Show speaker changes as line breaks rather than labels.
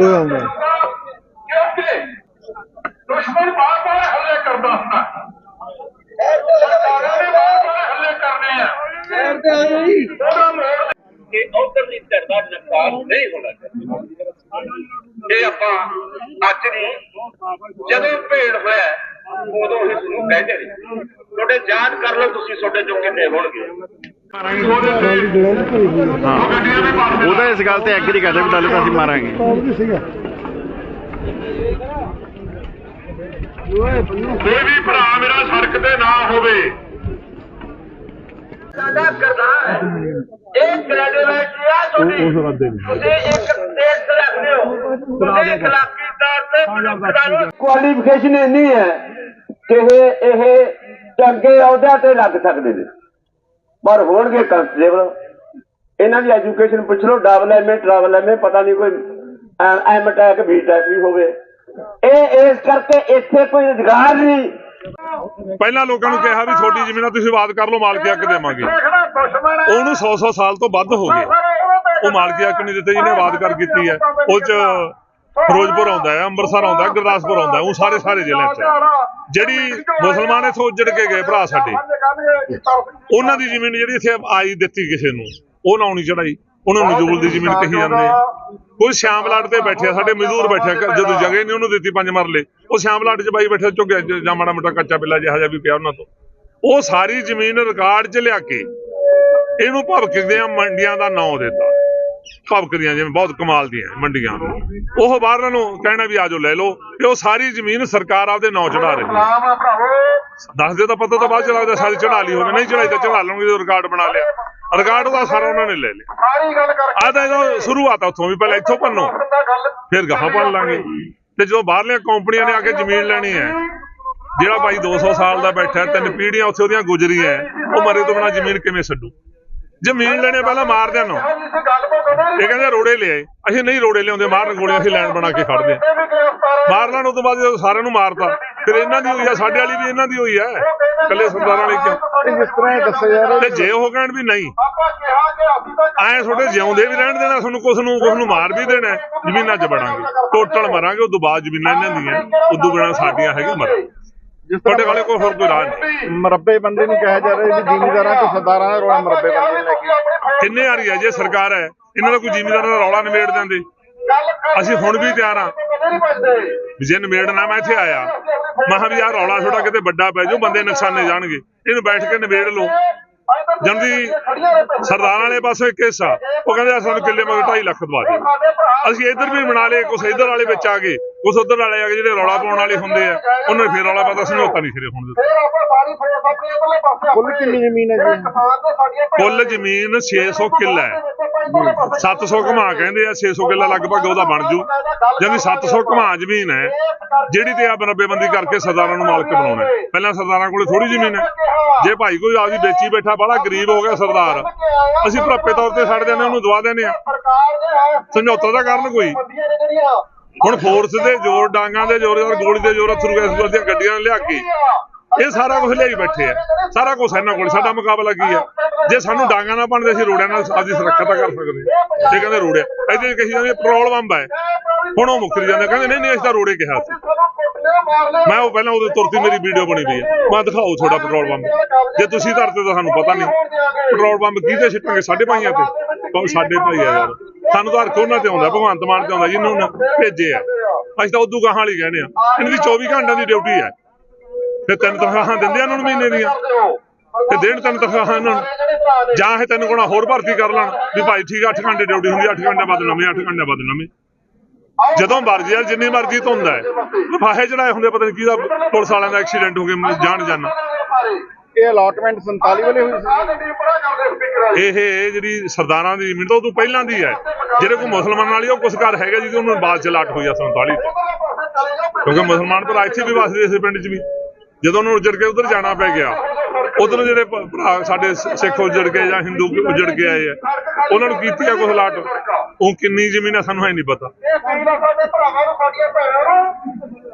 ਕੋਈ ਆਉਂਦਾ
ਦੁਸ਼ਮਣ ਬਾਰ ਬਾਰ ਹੱਲੇ ਕਰਦਾ ਹੁੰਦਾ। ਸਰਕਾਰਾਂ ਨੇ ਬਾਰ ਬਾਰ ਹੱਲੇ ਕਰਨੇ ਆ। ਸ਼ਹਿਰ ਤੇ ਆ ਗਈ ਉਹਦਾ ਮੋੜ
ਕਿ ਉਧਰਲੀ ਧਿਰ ਦਾ ਨੁਕਸਾਨ ਨਹੀਂ ਹੋਣਾ ਚਾਹੀਦਾ। ਇਹ ਆਪਾਂ ਅੱਜ ਨਹੀਂ ਜਦੋਂ ਭੇੜ ਹੋਇਆ ਉਦੋਂ ਕਹਿੰਦੇ ਨੇ। ਤੁਹਾਡੇ ਯਾਦ ਕਰ ਲਓ ਤੁਸੀਂ ਤੁਹਾਡੇ ਜੋ ਕਿੰਨੇ ਹੋਣਗੇ।
ਉਹਦਾ ਇਸ ਗੱਲ ਤੇ ਐਗਰੀ ਕਰਦਾ ਵੀ ਡਾਲੇ ਤਾਂ ਅਸੀਂ ਮਾਰਾਂਗੇ।
ਕੋਈ ਵੀ ਭਰਾ ਮੇਰਾ ਸੜਕ ਤੇ ਨਾ ਹੋਵੇ।
ਸਾਡਾ ਕਰਦਾਰ ਇਹ ਗ੍ਰੈਜੂਏਟ ਆ ਤੁਹਾਡੀ। ਤੁਸੀਂ ਇੱਕ ਸਟੇਟ ਤੇ ਰੱਖਦੇ ਹੋ। ਤੁਸੀਂ ਇਖਲਾਕੀ ਤੌਰ ਤੇ ਮਨੁੱਖਤਾ ਨੂੰ
ਕੁਆਲੀਫਿਕੇਸ਼ਨ ਇੰਨੀ ਹੈ ਕਿ ਇਹ ਇਹ ਚੰਗੇ ਅਹੁਦਿਆਂ ਤੇ ਲੱਗ ਸਕਦੇ ਨੇ। ਪਰ ਹੋਣਗੇ ਕੰਸਟੇਬਲ ਇਹਨਾਂ ਦੀ ਐਜੂਕੇਸ਼ਨ ਪੁੱਛ ਲਓ ਡਬਲ ਐਮਏ ਟਰਬਲ ਐਮਏ ਪਤਾ ਨਹੀਂ ਕੋਈ ਐਮ ਟੈਕ ਬੀ ਟੈਕ ਵੀ ਹੋਵੇ। ਇਹ ਇਸ ਕਰਕੇ ਇੱਥੇ ਕੋਈ ਰੁਜ਼ਗਾਰ ਨਹੀਂ।
ਪਹਿਲਾਂ ਲੋਕਾਂ ਨੂੰ ਕਿਹਾ ਵੀ ਤੁਹਾਡੀ ਜ਼ਮੀਨਾਂ ਤੁਸੀਂ ਆਬਾਦ ਕਰ ਲਓ, ਮਾਲਕੀ ਹੱਕ ਦੇਵਾਂਗੇ। ਉਹਨੂੰ 100 100 ਸਾਲ ਤੋਂ ਵੱਧ ਹੋ ਗਏ। ਉਹ ਮਾਲਕੀ ਹੱਕ ਨਹੀਂ ਦਿੱਤੇ, ਜਿਹਨੇ ਆਬਾਦ ਕਰ ਕੀਤੀ ਹੈ। ਉਹ ਚ ਫਿਰੋਜ਼ਪੁਰ ਆਉਂਦਾ ਹੈ, ਅੰਮ੍ਰਿਤਸਰ ਆਉਂਦਾ ਹੈ, ਗੁਰਦਾਸਪੁਰ ਆਉਂਦਾ ਹੈ, ਉਹ ਸਾਰੇ ਸਾਰੇ ਜ਼ਿਲ੍ਹਿਆਂ ਚ ਜਿਹੜੀ ਮੁਸਲਮਾਨ ਇਥੋਂ ਉੱਜੜ ਕੇ ਗਏ ਭਰਾ ਸਾਡੇ, ਉਹਨਾਂ ਦੀ ਜ਼ਮੀਨ ਜਿਹੜੀ ਇੱਥੇ ਆਈ ਦਿੱਤੀ ਕਿਸੇ ਨੂੰ, ਉਹ ਨਾ ਆਉਣੀ ਚੜਾਈ, ਉਹਨੂੰ ਮਜ਼ਦੂਰ ਦੀ ਜ਼ਮੀਨ ਕਹੀ ਜਾਂਦੇ ਕੋਈ ਸ਼ਾਮ ਤੇ ਬੈਠਿਆ, ਸਾਡੇ ਮਜ਼ਦੂਰ ਬੈਠਿਆ ਜਦੋਂ ਜਗ੍ਹਾ ਹੀ ਨਹੀਂ ਉਹਨੂੰ ਦਿੱਤੀ ਪੰਜ ਮਰਲੇ, ਉਹ ਸ਼ਾਮ ਲਾਟ 'ਚ ਬਾਈ ਬੈਠਾ ਝੁੱਗਿਆ ਜਾਂ ਮਾੜਾ ਮੋਟਾ ਕੱਚਾ ਪਿੱਲਾ ਜਿਹਾ ਜਿਹਾ ਵੀ ਪਿਆ ਉਹਨਾਂ ਤੋਂ। ਉਹ ਸਾਰੀ ਜ਼ਮੀਨ ਰਿਕਾਰਡ 'ਚ ਲਿਆ ਕੇ, ਇਹਨੂੰ ਭਵਕਦੀਆਂ ਮੰਡੀਆਂ ਦਾ ਨਾਂ ਦਿੱਤਾ। ਭਵਕਦੀਆਂ ਜਿਵੇਂ ਬਹੁਤ ਕਮਾਲ ਦੀਆਂ ਮੰਡੀਆਂ। ਉਹ ਬਾਹਰ ਨੂੰ ਕਹਿਣਾ ਵੀ ਆਜੋ ਲੈ ਲਓ। ਤੇ ਉਹ ਸਾਰੀ ਜ਼ਮੀਨ ਸਰਕਾਰ ਆਪਦੇ ਨਾਂ ਚੜਾ ਰਹੀ ਦੱਸ
ਨਾਮ
ਤਾਂ ਪਤਾ ਤਾਂ ਬਾਅਦ ਚ ਲੱਗਦਾ ਸਾਰੀ ਚੜਾ ਲਈ ਹੋਵੇ ਨਹੀਂ ਚੜਾਈ ਤਾਂ ਚੜਾ ਲਵਾਂਗੇ ਰਿਕਾਰਡ ਬਣਾ ਲਿਆ। ਰਿਕਾਰਡ ਉਹਦਾ ਸਾਰਾ ਉਹਨਾਂ ਨੇ ਲੈ ਲਿਆ।
ਸਾਰੀ ਗੱਲ ਕਰਕੇ
ਆ ਤਾਂ ਇਹਦਾ ਸ਼ੁਰੂਆਤ ਆ ਉੱਥੋਂ ਵੀ ਪਹਿਲਾਂ ਇੱਥੋਂ ਭੰਨੋ। ਫਿਰ ਗਾਹਾਂ ਭੰਨ ਲਾਂਗੇ। ਤੇ ਜਦੋਂ ਬਾਹਰਲੀਆਂ ਕੰਪਨੀਆਂ ਨੇ ਆ ਕੇ ਜ਼ਮੀਨ ਲੈਣੀ ਹੈ ਜਿਹੜਾ ਭਾਈ 200 ਸਾਲ ਦਾ ਬੈਠਾ ਤਿੰਨ ਪੀੜ੍ਹੀਆਂ ਉੱਥੇ ਉਹਦੀਆਂ ਗੁਜ਼ਰੀਆਂ ਹੈ, ਉਹ ਮਰੇ ਤੋਂ ਬਿਨਾਂ ਜ਼ਮੀਨ ਕਿਵੇਂ ਛੱਡੂ? ਜ਼ਮੀਨ ਲੈਣੇ ਪਹਿਲਾਂ ਮਾਰ ਦੇਣ
ਇਸ ਗੱਲ ਕੋ ਕਹਿੰਦੇ
ਇਹ ਕਹਿੰਦੇ ਰੋੜੇ ਲਿਆਏ ਅਸੀਂ ਨਹੀਂ ਰੋੜੇ ਲਿਆਉਂਦੇ ਮਾਰਨ ਗੋਲੀਆਂ ਅਸੀਂ ਲੈਣ ਬਣਾ ਕੇ ਖੜਦੇ ਮਾਰ ਲੈਣ ਤੋਂ ਬਾਅਦ ਜਦੋਂ ਸਾਰਿਆਂ ਨੂੰ ਮਾਰਤਾ ਫਿਰ ਇਹਨਾਂ ਦੀ ਹੋਈ ਆ ਸਾਡੇ ਵਾਲੀ ਵੀ ਇਹਨਾਂ ਦੀ ਹੋਈ ਹੈ ਕੱਲੇ ਸਰਦਾਰਾਂ ਵਾਲੀ ਕਿਉਂ?
ਜਿਸ ਤਰ੍ਹਾਂ ਇਹ ਦੱਸਿਆ ਜਾ ਰਿਹਾ
ਤੇ ਜੇ ਉਹ ਕਹਿਣ ਵੀ ਨਹੀਂ ਐ ਤੁਹਾਡੇ ਜਿਉਂਦੇ ਵੀ ਰਹਿਣ ਦੇਣਾ ਤੁਹਾਨੂੰ ਕੁਛ ਨੂੰ ਕੁਛ ਨੂੰ ਮਾਰ ਵੀ ਦੇਣਾ ਜ਼ਮੀਨਾਂ 'ਚ ਵੜਾਂਗੇ। ਟੋਟਲ ਮਰਾਂਗੇ ਉਦੋਂ ਬਾਅਦ ਜ਼ਮੀਨਾਂ ਇਹਨਾਂ ਦੀਆਂ ਉਦੋਂ ਬਿਨਾਂ ਸਾਡੀਆਂ ਹੈਗੀਆਂ ਮਰਾਂਗੇ
ਜਿਸ
ਤੁਹਾਡੇ ਕੋਲੇ ਕੋਈ ਹੋਰ ਕੋਈ ਰਾਹ ਨਹੀਂ।
ਮਰੱਬੇ ਬੰਦੇ ਨੂੰ ਕਿਹਾ ਜਾ ਰਿਹਾ ਵੀ ਜ਼ਿਮੀਂਦਾਰਾਂ ਤੇ ਸਰਦਾਰਾਂ ਦਾ ਰੋਲਾ ਮਰੱਬੇ ਬੰਦੇ ਨੂੰ ਲੈ ਕੇ।
ਕਿੰਨੇ ਆ ਰਹੀ ਹੈ ਜੇ ਸਰਕਾਰ ਹੈ ਇਹਨਾਂ ਦਾ ਕੋਈ ਜ਼ਿਮੀਦਾਰਾਂ ਦਾ ਰੌਲਾ ਨਿਬੇੜ ਦਿੰਦੇ? ਅਸੀਂ ਹੁਣ ਵੀ ਤਿਆਰ ਵੀ ਜੇ ਨਿਬੇੜਨਾ ਮੈਂ ਇੱਥੇ ਆਇਆ। ਮੈਂ ਕਿਹਾ ਵੀ ਆਹ ਰੌਲਾ ਥੋੜਾ ਕਿਤੇ ਵੱਡਾ ਪੈ ਜਾਊ ਬੰਦੇ ਨੁਕਸਾਨੇ ਜਾਣਗੇ। ਇਹਨੂੰ ਬੈਠ ਕੇ ਨਿਬੇੜ ਲਓ। ਜਲਦੀ ਸਰਦਾਰਾਂ ਵਾਲੇ ਪਾਸੋਂ ਇੱਕ ਹਿੱਸਾ। ਉਹ ਕਹਿੰਦੇ ਆ ਸਾਨੂੰ ਕਿੱਲੇ ਮਗਰ 2.5 ਲੱਖ ਦਵਾ
ਭਰਾ
ਅਸੀਂ ਇੱਧਰ ਵੀ ਬਣਾ ਲਏ ਕੁਛ ਇੱਧਰ ਵਾਲੇ ਵਿੱਚ ਆ ਗਏ। ਕੁਛ ਉੱਧਰ ਵਾਲੇ ਆ ਜਿਹੜੇ ਰੌਲਾ ਪਾਉਣ ਵਾਲੇ ਹੁੰਦੇ ਆ ਉਹਨਾਂ ਨੇ ਫੇਰ ਰੌਲਾ ਪਾਤਾ ਸਮਝੌਤਾ ਨਹੀਂ ਸਿਰੇ ਹੋਣ ਦਿੱਤਾ
ਫਿਰ ਆਪਾਂ ਸਾਰੀ ਫੇਰ ਆਪਣੇ ਇਧਰਲੇ ਪਾਸੇ
ਕੁੱਲ ਕਿੰਨੀ ਜ਼ਮੀਨ ਹੈ ਜੀ?
ਕੁੱਲ ਜ਼ਮੀਨ 600 ਕਿੱਲਾ ਹੈ। 700 ਘਮਾ ਕਹਿੰਦੇ ਆ 600 ਕਿੱਲਾ ਲਗਭਗ ਉਹਦਾ ਬਣ ਜੂ। ਯਾਨੀ 700 ਘਮਾ ਜ਼ਮੀਨ ਹੈ ਜਿਹੜੀ ਤੇ ਆ ਬੰਦੀ ਕਰਕੇ ਸਰਦਾਰਾਂ ਨੂੰ ਮਾਲਕ ਬਣਾਉਣਾ। ਪਹਿਲਾਂ ਸਰਦਾਰਾਂ ਕੋਲੇ ਥੋੜੀ ਜ਼ਮੀਨ ਹੈ। ਜੇ ਭਾਈ ਕੋਈ ਆਪਦੀ ਵੇਚੀ ਬੈਠਾ ਬੜਾ ਗਰੀਬ ਹੋ ਗਿਆ ਸਰਦਾਰ। ਅਸੀਂ ਭਰਾਪੇ ਤੌਰ ਤੇ ਛੱਡ ਦਿੰਦੇ ਉਹਨੂੰ ਦਵਾ ਦਿੰਦੇ ਆ
ਦੇ
ਸਮਝੌਤਾ ਤਾਂ ਕਰਨ ਕੋਈ। ਹੁਣ ਫੋਰਸ ਦੇ ਜ਼ੋਰ, ਡਾਂਗਾਂ ਦੇ ਜ਼ੋਰ ਔਰ ਗੋਲੀ ਦੇ ਜ਼ੋਰ ਅਥਰੂ ਗੈਸ ਦੀਆਂ ਗੱਡੀਆਂ ਲਿਆ ਕੇ। ਇਹ ਸਾਰਾ ਕੁਝ ਲਿਆਈ ਬੈਠੇ ਆ। ਸਾਰਾ ਕੁਝ ਇਹਨਾਂ ਕੋਲ। ਸਾਡਾ ਮੁਕਾਬਲਾ ਕੀ ਆ? ਜੇ ਸਾਨੂੰ ਡਾਂਗਾਂ ਨਾ ਬਣਦੇ, ਅਸੀਂ ਰੋੜਿਆਂ ਨਾਲ ਆਪਦੀ ਸੁਰੱਖਿਆ ਕਰ ਸਕਦੇ ਇਹ ਕਹਿੰਦੇ ਰੋੜਿਆ। ਇਹਦੇ ਕਹੀ ਜਾਂਦੇ ਪੈਟਰੋਲ ਬੰਬ ਹੈ ਹੁਣ ਉਹ ਮੁੱਕਰੀ ਜਾਂਦੇ ਕਹਿੰਦੇ ਨਹੀਂ ਨਹੀਂ, ਅਸੀਂ ਤਾਂ ਰੋੜੇ ਕਿਹਾ ਸੀ। ਮੈਂ ਉਹ ਪਹਿਲਾਂ ਉਹਦੇ ਤੁਰਤੀ ਮੇਰੀ ਵੀਡੀਓ ਬਣੀ ਪਈ ਹੈ ਮੈਂ ਦਿਖਾਓ ਤੁਹਾਡਾ ਪੈਟਰੋਲ ਬੰਬ। ਜੇ ਤੁਸੀਂ ਧਰਤੇ ਤਾਂ ਸਾਨੂੰ ਪਤਾ ਨਹੀਂ। ਪੈਟਰੋਲ ਬੰਬ ਕਿਹਦੇ ਸਿੱਟਾਂਗੇ ਸਾਡੇ ਭਾਈਆਂ ਤੇ। ਕਹੋ ਸਾਡੇ ਭਾਈ ਆ ਯਾਰ। ਸਾਨੂੰ ਤਾਂ ਹਰਖ ਉਹਨਾਂ ਤੇ ਆਉਂਦਾ, ਭਗਵੰਤ ਮਾਨ ਤੇ ਆਉਂਦਾ, ਜਿਹਨੂੰ ਭੇਜੇ ਆ। ਅਸੀਂ ਤਾਂ ਉਦੋਂ ਗਾਹਾਂ ਵਾਲੀ ਕਹਿੰਦੇ ਆ। ਇਹਨਾਂ ਦੀ 24 ਘੰਟਿਆਂ ਦੀ ਡਿਊਟੀ ਹੈ ਤੇ ਤਿੰਨ ਤਨਖਾਹਾਂ ਦਿੰਦੇ ਆ ਉਹਨਾਂ ਨੂੰ ਮਹੀਨੇ ਦੀਆਂ। ਤੇ ਦੇਣ ਤਿੰਨ ਤਨਖਾਹਾਂ ਇਹਨਾਂ ਨੂੰ। ਜਾਂ ਇਹ ਤਿੰਨ ਗੁਣਾ ਹੋਰ ਭਰਤੀ ਕਰ ਲੈਣ ਵੀ ਭਾਈ ਠੀਕ 8 ਘੰਟੇ ਡਿਊਟੀ ਹੁੰਦੀ 8 ਘੰਟੇ ਬਾਅਦ ਨਵੇਂ 8 ਘੰਟੇ ਬਾਅਦ ਨਵੇਂ। ਜਦੋਂ ਮਰਜ਼ੀ ਆ, ਜਿੰਨੀ ਮਰਜ਼ੀ ਧੁੰਦਾ ਹੈ ਫਾਹੇ ਚੜਾਏ ਹੁੰਦੇ ਪਤਾ ਨਹੀਂ ਕਿਹਦਾ ਪੁਲਿਸ ਵਾਲਿਆਂ ਦਾ ਐਕਸੀਡੈਂਟ ਹੋ ਗਿਆ ਜਾਣ ਜਾਣਾ।
ਇਹ ਅਲਾਟਮੈਂਟ 47 ਵੇਲੇ ਹੋਈ ਸੀ।
ਇਹ ਜਿਹੜੀ ਸਰਦਾਰਾਂ ਦੀ ਜ਼ਮੀਨ ਤੋਂ ਉਦੋਂ ਪਹਿਲਾਂ ਦੀ ਹੈ। ਜਿਹੜੇ ਕੋਈ ਮੁਸਲਮਾਨ ਵਾਲੀ ਉਹ ਕੁਛ ਘਰ ਹੈਗਾ ਜਿਹਦੇ ਉਹਨੂੰ ਬਾਅਦ ਚ ਲਾਟ ਹੋਈ ਆ 47 ਚ ਕਿਉਂਕਿ ਮੁਸਲਮਾਨ ਭਰਾ ਇੱਥੇ ਵੀ ਵਸਦੇ ਇਸ ਪਿੰਡ 'ਚ ਵੀ। ਜਦੋਂ ਉਹਨੂੰ ਉਜੜ ਕੇ ਉਧਰ ਜਾਣਾ ਪੈ ਗਿਆ ਉਧਰ ਜਿਹੜੇ ਭਰਾ ਸਾਡੇ ਸਿੱਖ ਉਜੜ ਕੇ ਜਾਂ ਹਿੰਦੂ ਉਜੜ ਕੇ ਆਏ ਆ ਉਹਨਾਂ ਨੂੰ ਕੀਤੀ ਆ ਕੁਛ ਲਾਟ ਉਹ ਕਿੰਨੀ ਜ਼ਮੀਨ ਆ ਸਾਨੂੰ ਹੈ ਨਹੀਂ ਪਤਾ।
ਇਹ ਫੀਲ ਆ ਸਾਡੇ ਭਰਾਵਾਂ ਨੂੰ ਸਾਡੀਆਂ ਭੈਣਾਂ ਨੂੰ।